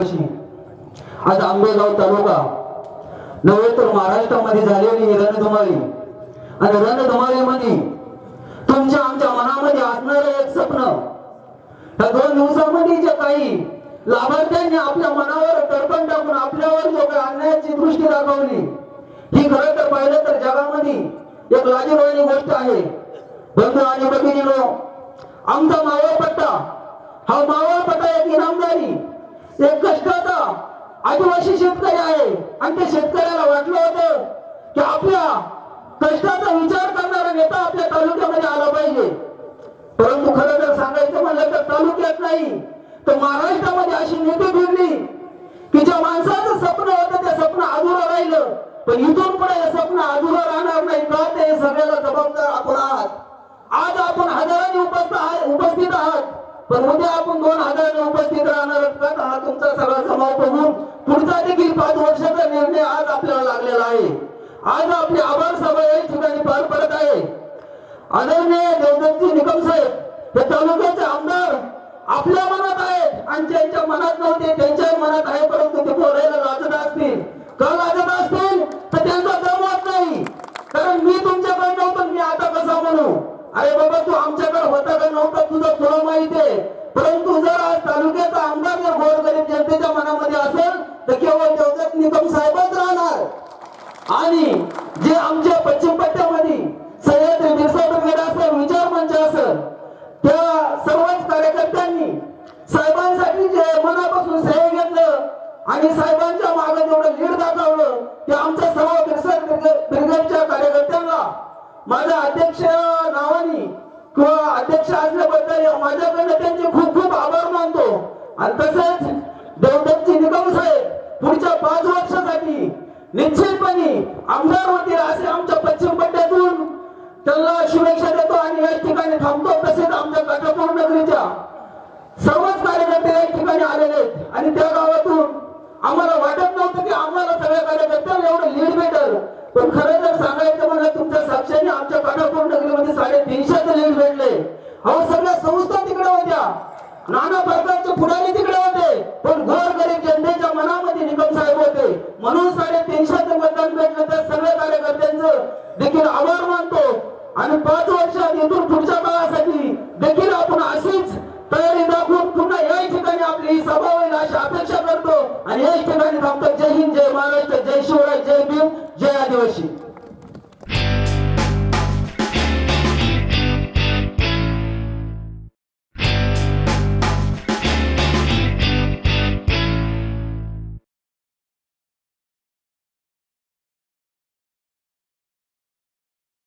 आज आंबेगाव तालुका नव्हे तर महाराष्ट्रामध्ये झालेली ही रणधुमाळी. आणि रणधुमाळीमध्ये तुमच्या आमच्या मनामध्ये असणारं एक स्वप्न या दोन दिवसामध्ये जे काही लाभार्थ्यांनी आपल्या मनावर दडपण टाकून आपल्यावर जो काही अन्यायाची दृष्टी दाखवली ही खरं तर पाहिलं तर जगामध्ये एक लाजीरवाणी गोष्ट आहे. बंधू आणि भगिनीनो आमचा मावळ पट्टा हा मावळ पट्टा एक इनामदारी. एक कष्टाचा आदिवासी शेतकरी आहे. आणि त्या शेतकऱ्याला वाटलं होतं की आपल्या कष्टाचा विचार करणारा नेता आपल्या तालुक्यामध्ये आला पाहिजे. परंतु खरं जर सांगायचं म्हणलं तर तालुक्यात नाही तर महाराष्ट्रामध्ये अशी नेते फिरली की ज्या माणसाचं स्वप्न होतं ते स्वप्न अधुरं राहिलं. पण इथून पुढे हे स्वप्न अधुरं राहणार नाही का? ते सगळ्याला जबाबदार आपण आहात. आज आपण हजारांनी उपस्थित आहात उपस्थित आहात. पण उद्या आपण दोन हजार तुमचा सगळा जमाव बघून पुढचा देखील पाच वर्षाचा निर्णय आज आपल्याला लागलेला आहे. आज आपली आभार सभा या ठिकाणी पार पडत आहे. आदरणीय देवदत्तजी निकम साहेब हे तालुक्याचे आमदार आपल्या मनात आहेत आणि ज्यांच्या मनात नव्हते त्यांच्याही मनात आहे परंतु ते बोलायला लाजत असतील. का लाजत असतील? तर त्यांचा जमवत नाही. कारण मी तुमच्याकडे नव्हतो मी आता कसा म्हणू? अरे बाबा तू आमच्याकडे होता का नव्हता? तुझं तुला माहिती आहे. परंतु जर आज तालुक्याचा आमदार जर गोरगरीब जनतेच्या मनामध्ये असेल तर केवळ देवदत्त निकम साहेबच राहणार. आणि जे आमच्या पश्चिम पट्ट्यामध्ये सह्याद्री बिरसा ब्रिगेड असेल विचार मंच असेल त्या सर्वच कार्यकर्त्यांनी साहेबांसाठी जे मनापासून सह्य घेतलं आणि साहेबांच्या मागे जेवढं लीड दाखवलं ते आमच्या सर्व बिरसा ब्रिगेडच्या कार्यकर्त्यांना माझ्या अध्यक्ष नावाने किंवा अध्यक्ष असल्याबद्दल माझ्याकडनं त्यांचे खूप खूप आभार मानतो. आणि तसंच देवदत्तजी निकम साहेब पुढच्या पाच वर्षासाठी निश्चितपणे आमदार होतील असे आमच्या पश्चिम पट्ट्यातून त्यांना शुभेच्छा देतो आणि या ठिकाणी थांबतो. तसेच आमच्या काठापूर नगरीच्या सर्वच कार्यकर्ते या ठिकाणी आलेले आहेत. आणि त्या गावातून आम्हाला वाटत नव्हतं की आम्हाला सगळ्या कार्यकर्त्यांना एवढं लीड भेटल. पण खरं जर सांगायचं म्हणलं तुमच्या साक्षाने आमच्या काठापूर नगरीमध्ये साडेतीनशेचं लीड भेटले अहो सगळ्या संस्था होता नाना प्रकारचे पुढारी तिकडे होते पण घोर गरीब जनतेच्या मनामध्ये निकम साहेब होते. म्हणून साडेतीनशेचं मतदान भेटलं तर सगळ्या कार्यकर्त्यांचं देखील आभार मानतो. आणि पाच वर्षात इथून पुढच्या काळासाठी देखील आपण अशीच तयारी दाखवून पुन्हा या ठिकाणी आपली ही सभा होईल अशी अपेक्षा करतो. आणि याच ठिकाणी थांबतो. जय हिंद जय महाराष्ट्र जय शिवराय जय भीम जय आदिवासी.